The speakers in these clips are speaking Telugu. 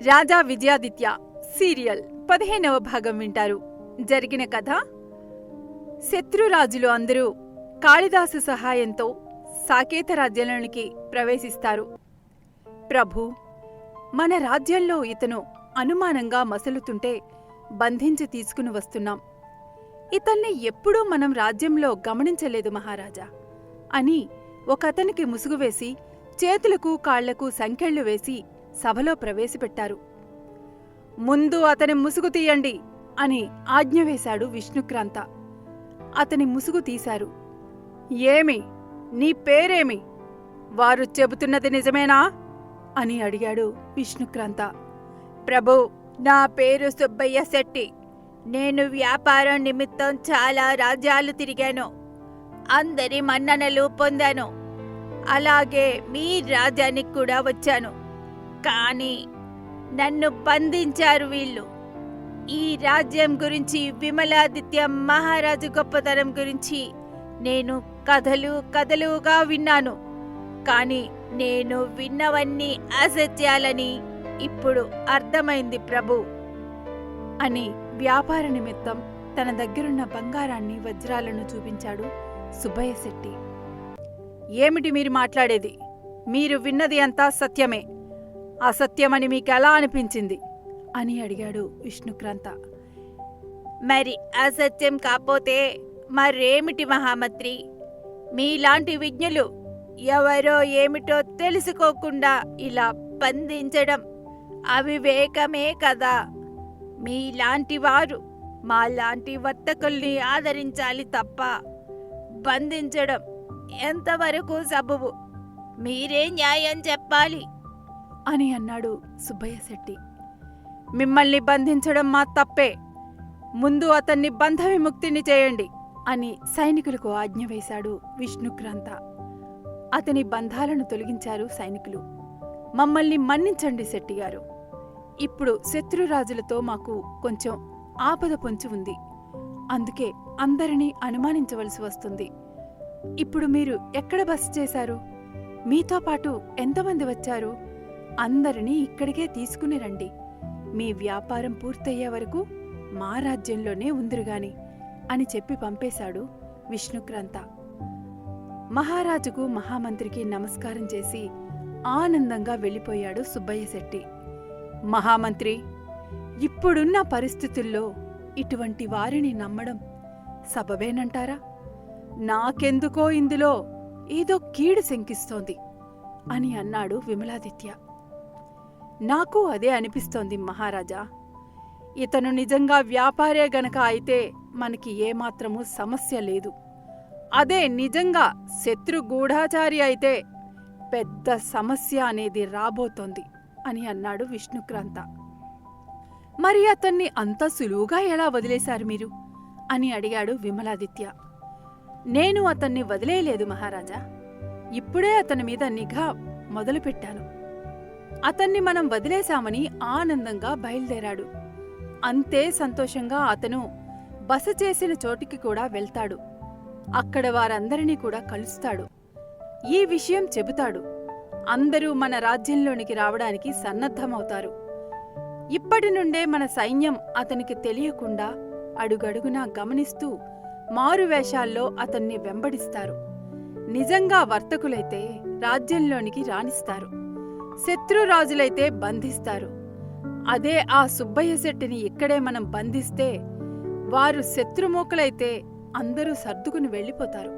రాజా విజయాదిత్య సీరియల్ పదిహేనవ భాగం వింటారు. జరిగిన కథ? శత్రురాజులు అందరూ కాళిదాసు సహాయంతో సాకేత రాజ్యంలోనికి ప్రవేశిస్తారు. ప్రభు మన రాజ్యంలో ఇతను అనుమానంగా మసలుతుంటే బంధించి తీసుకుని వస్తున్నాం. ఇతన్ని ఎప్పుడూ మనం రాజ్యంలో గమనించలేదు మహారాజా అని ఒకతనికి ముసుగు వేసి చేతులకు కాళ్ళకు సంకెళ్ళు వేసి సభలో ప్రవేశపెట్టారు. ముందు అతని ముసుగు తీయండి అని ఆజ్ఞ వేశాడు విష్ణుక్రాంత. అతని ముసుగు తీశారు. ఏమి? నీ పేరేమి? వారు చెబుతున్నది నిజమేనా? అని అడిగాడు విష్ణుక్రాంత. ప్రభు నా పేరు సుబ్బయ్య శెట్టి. నేను వ్యాపారం నిమిత్తం చాలా రాజ్యాలు తిరిగాను. అందరి మన్ననలు పొందాను. అలాగే మీ రాజ్యానికి కూడా వచ్చాను. కానీ నన్ను బంధించారు వీళ్ళు. ఈ రాజ్యం గురించి విమలాదిత్య మహారాజు గొప్పతనం గురించి నేను కథలు కథలుగా విన్నాను. కానీ నేను విన్నవన్నీ అసత్యాలని ఇప్పుడు అర్థమైంది ప్రభు. అని వ్యాపార నిమిత్తం తన దగ్గరున్న బంగారాన్ని వజ్రాలను చూపించాడు సుబ్బయ్య శెట్టి. ఏమిటి మీరు మాట్లాడేది? మీరు విన్నది అంతా సత్యమే. అసత్యమని మీకు ఎలా అనిపించింది? అని అడిగాడు విష్ణుక్రాంత. మరి అసత్యం కాపోతే మరేమిటి మహామంత్రి? మీలాంటి విజ్ఞులు ఎవరో ఏమిటో తెలుసుకోకుండా ఇలా బంధించడం అవివేకమే కదా. మీలాంటి వారు మాలాంటి వర్తకుల్ని ఆదరించాలి తప్ప బంధించడం ఎంతవరకు సబబు? మీరే న్యాయం చెప్పాలి. అని అన్నాడు సుబ్బయ్య శెట్టి. మిమ్మల్ని బంధించడం మా తప్పే. ముందు అతన్ని బంధ విముక్తిని చేయండి అని సైనికులకు ఆజ్ఞ వేశాడు విష్ణుక్రాంత. అతని బంధాలను తొలగించారు సైనికులు. మమ్మల్ని మన్నించండి శెట్టిగారు ఇప్పుడు శత్రురాజులతో మాకు కొంచెం ఆపద పొంచి ఉంది. అందుకే అందరినీ అనుమానించవలసి వస్తుంది. ఇప్పుడు మీరు ఎక్కడ బస చేశారు? మీతో పాటు ఎంతమంది వచ్చారు? అందరినీ ఇక్కడికే తీసుకుని రండి. మీ వ్యాపారం పూర్తయ్యే వరకు మా రాజ్యంలోనే ఉందిరుగాని అని చెప్పి పంపేశాడు విష్ణుక్రాంత. మహారాజుకు మహామంత్రికి నమస్కారం చేసి ఆనందంగా వెళ్ళిపోయాడు సుబ్బయ్య శెట్టి. మహామంత్రి ఇప్పుడున్న పరిస్థితుల్లో ఇటువంటి వారిని నమ్మడం సబబేనంటారా? నాకెందుకో ఇందులో ఏదో కీడు శంకిస్తోంది అని అన్నాడు విమలాదిత్య. నాకు అదే అనిపిస్తోంది మహారాజా. ఇతను నిజంగా వ్యాపారే గనక అయితే మనకి ఏమాత్రమూ సమస్య లేదు. అదే నిజంగా శత్రు గూఢాచారి అయితే పెద్ద సమస్య అనేది రాబోతోంది అని అన్నాడు విష్ణుక్రాంత. మరి అతన్ని అంత సులువుగా ఎలా వదిలేశారు మీరు? అని అడిగాడు విమలాదిత్య. నేను అతన్ని వదిలేయలేదు మహారాజా. ఇప్పుడే అతని మీద నిఘా మొదలుపెట్టాను. అతన్ని మనం వదిలేశామని ఆనందంగా బయలుదేరాడు. అంతే సంతోషంగా అతను బస చేసిన చోటికి కూడా వెళ్తాడు. అక్కడ వారందరినీ కూడా కలుస్తాడు. ఈ విషయం చెబుతాడు. అందరూ మన రాజ్యంలోనికి రావడానికి సన్నద్ధమవుతారు. ఇప్పటి నుండే మన సైన్యం అతనికి తెలియకుండా అడుగడుగునా గమనిస్తూ మారువేషాల్లో అతన్ని వెంబడిస్తారు. నిజంగా వర్తకులైతే రాజ్యంలోనికి రాణిస్తారు. శత్రురాజులైతే బంధిస్తారు. అదే ఆ సుబ్బయ్య శెట్టిని ఇక్కడే మనం బంధిస్తే వారు శత్రుమూకలైతే అందరూ సర్దుకుని వెళ్ళిపోతారు.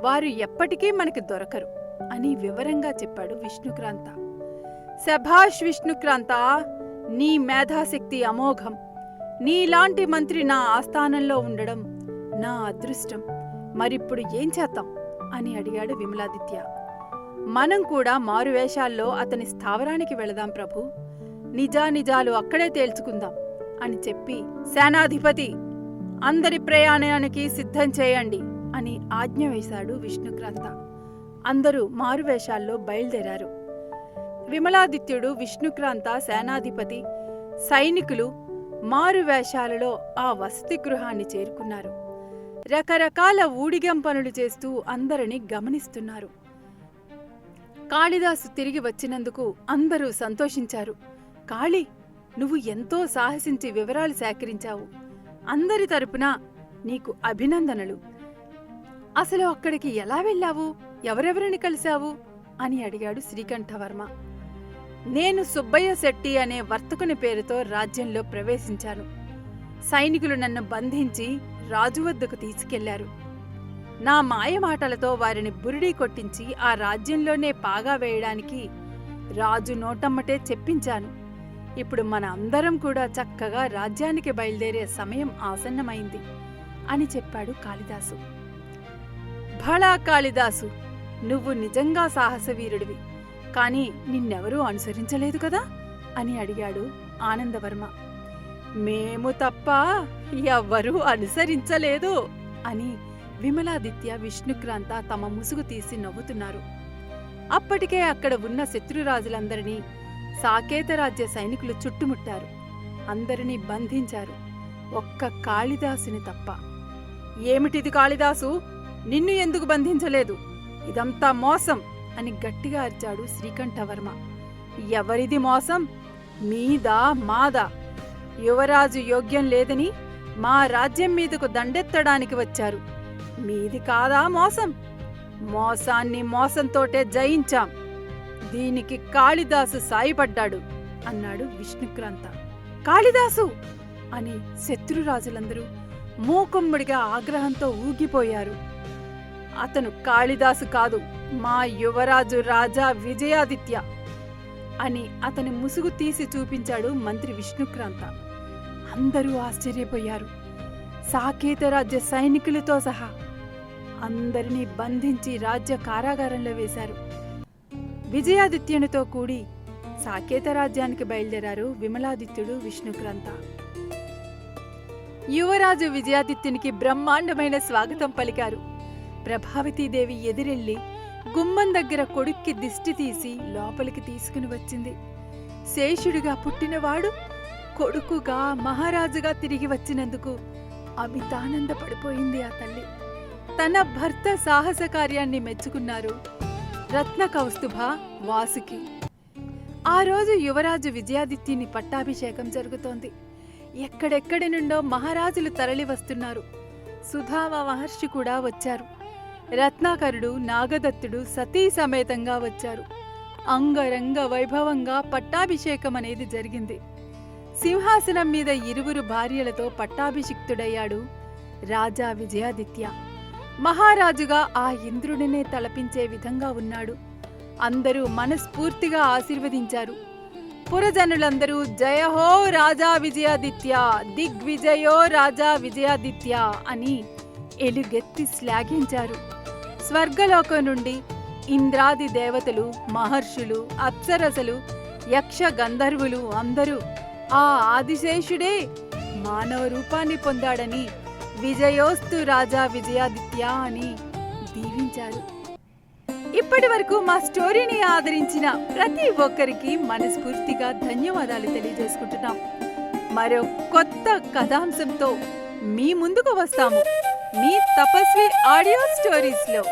వారు ఎప్పటికీ మనకి దొరకరు అని వివరంగా చెప్పాడు విష్ణుక్రాంత. శభాష్ విష్ణుక్రాంత నీ మేధాశక్తి అమోఘం. నీలాంటి మంత్రి నా ఆస్థానంలో ఉండడం నా అదృష్టం. మరిప్పుడు ఏం చేద్దాం? అని అడిగాడు విమలాదిత్య. మనం కూడా మారువేషాల్లో అతని స్థావరానికి వెళదాం ప్రభు. నిజానిజాలు అక్కడే తేల్చుకుందాం అని చెప్పి సేనాధిపతి అందరి ప్రయాణానికి సిద్ధం చేయండి అని ఆజ్ఞ వేశాడు విష్ణుక్రాంత. అందరూ మారువేషాల్లో బయలుదేరారు. విమలాదిత్యుడు విష్ణుక్రాంత సేనాధిపతి సైనికులు మారువేషాలలో ఆ వసతి గృహాన్ని చేరుకున్నారు. రకరకాల ఊడిగం పనులు చేస్తూ అందరినీ గమనిస్తున్నారు. కాళిదాసు తిరిగి వచ్చినందుకు అందరూ సంతోషించారు. కాళీ నువ్వు ఎంతో సాహసించి వివరాలు సేకరించావు. అందరి తరపున నీకు అభినందనలు. అసలు అక్కడికి ఎలా వెళ్ళావు? ఎవరెవరిని కలిశావు? అని అడిగాడు శ్రీకంఠవర్మ. నేను సుబ్బయ్య శెట్టి అనే వర్తకుని పేరుతో రాజ్యంలో ప్రవేశించాను. సైనికులు నన్ను బంధించి రాజు వద్దకు తీసుకెళ్ళారు. నా మాయమాటలతో వారిని బురిడీ కొట్టించి ఆ రాజ్యంలోనే పాగా వేయడానికి రాజు నోటమ్మటే చెప్పించాను. ఇప్పుడు మన అందరం కూడా చక్కగా రాజ్యానికి బయలుదేరే సమయం ఆసన్నమైంది అని చెప్పాడు కాళిదాసు. భళా కాళిదాసు నువ్వు నిజంగా సాహసవీరుడివి కానీ నిన్నెవరూ అనుసరించలేదు కదా? అని అడిగాడు ఆనందవర్మ. మేము తప్ప ఎవ్వరూ అనుసరించలేదు అని విమలాదిత్య విష్ణుక్రాంత తమ ముసుగు తీసి నవ్వుతున్నారు. అప్పటికే అక్కడ ఉన్న శత్రురాజులందరినీ సాకేతరాజ్య సైనికులు చుట్టుముట్టారు. అందరినీ బంధించారు. ఒక్క కాళిదాసుని తప్ప. ఏమిటిది కాళిదాసు? నిన్ను ఎందుకు బంధించలేదు? ఇదంతా మోసం అని గట్టిగా అరిచాడు శ్రీకంఠవర్మ. ఎవరిది మోసం? మీదా మాదా? యువరాజు యోగ్యం లేదని మా రాజ్యం మీదకు దండెత్తడానికి వచ్చారు. మీది కాదా మోసం? మోసాన్ని మోసంతోటే జయించాం. దీనికి కాళిదాసు సాయపడ్డాడు అన్నాడు విష్ణుక్రాంత. కాళిదాసు! అని శత్రురాజులందరూ మూకుమ్మడిగా ఆగ్రహంతో ఊగిపోయారు. అతను కాళిదాసు కాదు మా యువరాజు రాజా విజయాదిత్య అని అతని ముసుగు తీసి చూపించాడు మంత్రి విష్ణుక్రాంత. అందరూ ఆశ్చర్యపోయారు. సాకేత రాజ్య సైనికులతో సహా అందరినీ బంధించి రాజ్య కారాగారంలో వేశారు. విజయాదిత్యునితో కూడి సాకేత రాజ్యానికి బయలుదేరారు విమలాదిత్యుడు విష్ణుక్రాంత. యువరాజు విజయాదిత్యునికి బ్రహ్మాండమైన స్వాగతం పలికారు. ప్రభావతీదేవి ఎదురెళ్ళి గుమ్మం దగ్గర కొడుక్కి దిష్టి తీసి లోపలికి తీసుకుని వచ్చింది. శేషుడిగా పుట్టినవాడు కొడుకుగా మహారాజుగా తిరిగి వచ్చినందుకు అమితానందపడిపోయింది ఆ తల్లి. తన భర్త సాహస కార్యాన్ని మెచ్చుకున్నారు. రత్న కౌస్తుభ వాసుకి. ఆ రోజు యువరాజు విజయాదిత్యుని పట్టాభిషేకం జరుగుతోంది. ఎక్కడెక్కడి నుండో మహారాజులు తరలి వస్తున్నారు సుధామ మహర్షి కూడా వచ్చారు. రత్నాకరుడు నాగదత్తుడు సతీ సమేతంగా వచ్చారు. అంగరంగ వైభవంగా పట్టాభిషేకం అనేది జరిగింది. సింహాసనం మీద ఇరువురు భార్యలతో పట్టాభిషిక్తుడయ్యాడు రాజా విజయాదిత్య. మహారాజుగా ఆ ఇంద్రుడినే తలపించే విధంగా ఉన్నాడు. అందరూ మనస్ఫూర్తిగా ఆశీర్వదించారు. పురజనులందరూ జయహో రాజా విజయాదిత్య దిగ్విజయో రాజా విజయాదిత్య అని ఎలుగెత్తి శ్లాఘించారు. స్వర్గలోకం నుండి ఇంద్రాది దేవతలు మహర్షులు అప్సరసలు యక్ష గంధర్వులు అందరూ ఆ ఆదిశేషుడే మానవ రూపాన్ని పొందాడని విజయోస్తు రాజా విజయాదిత్య అని దీవించారు. ఇప్పటి వరకు మా స్టోరీని ఆదరించిన ప్రతి ఒక్కరికి మనస్ఫూర్తిగా ధన్యవాదాలు తెలియజేసుకుంటున్నాం. మరో కొత్త కథాంశంతో మీ ముందుకు వస్తాము. మీ తపస్వి ఆడియో స్టోరీస్లో.